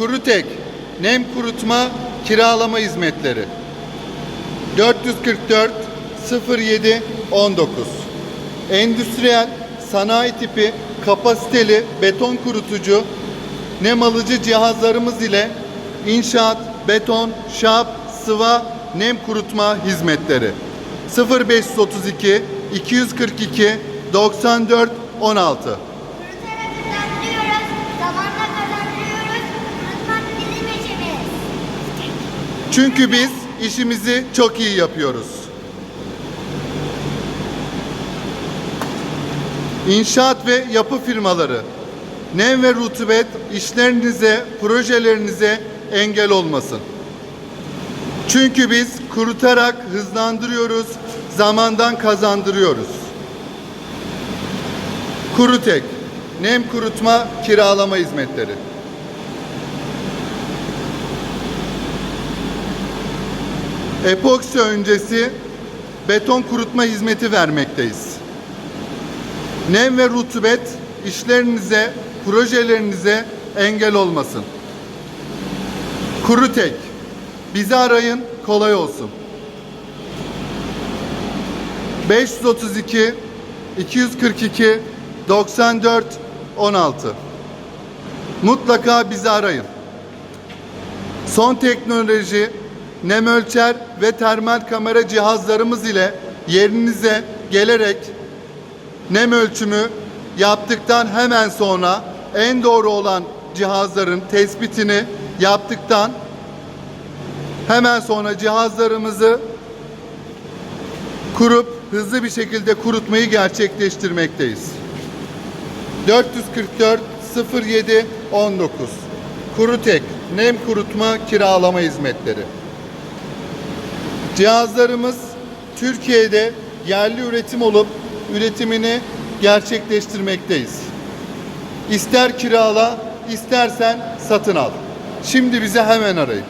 Kurutek, nem kurutma, kiralama hizmetleri. 444 07 19. Endüstriyel, sanayi tipi, kapasiteli beton kurutucu, nem alıcı cihazlarımız ile inşaat, beton, şap, sıva, nem kurutma hizmetleri. 0532 242 94 16 Kurutarak hızlandırıyoruz, zamanla kazandırıyoruz. Kurutmak bizim işimiz. Çünkü biz işimizi çok iyi yapıyoruz. İnşaat ve yapı firmaları nem ve rutubet işlerinize, projelerinize engel olmasın. Çünkü biz kurutarak hızlandırıyoruz, zamandan kazandırıyoruz. Kurutek, nem kurutma, kiralama hizmetleri. Epoksi öncesi beton kurutma hizmeti vermekteyiz. Nem ve rutubet işlerinize, projelerinize engel olmasın. Kurutek. Bizi arayın, kolay olsun. 532 242 94 16 Mutlaka bizi arayın. Son teknoloji nem ölçer ve termal kamera cihazlarımız ile yerinize gelerek nem ölçümü yaptıktan hemen sonra en doğru olan cihazların tespitini yaptıktan hemen sonra cihazlarımızı kurup hızlı bir şekilde kurutmayı gerçekleştirmekteyiz. 444 07 19 Kurutek nem kurutma kiralama hizmetleri. Cihazlarımız Türkiye'de yerli üretim olup üretimini gerçekleştirmekteyiz. İster kirala, istersen satın al. Şimdi bizi hemen arayın.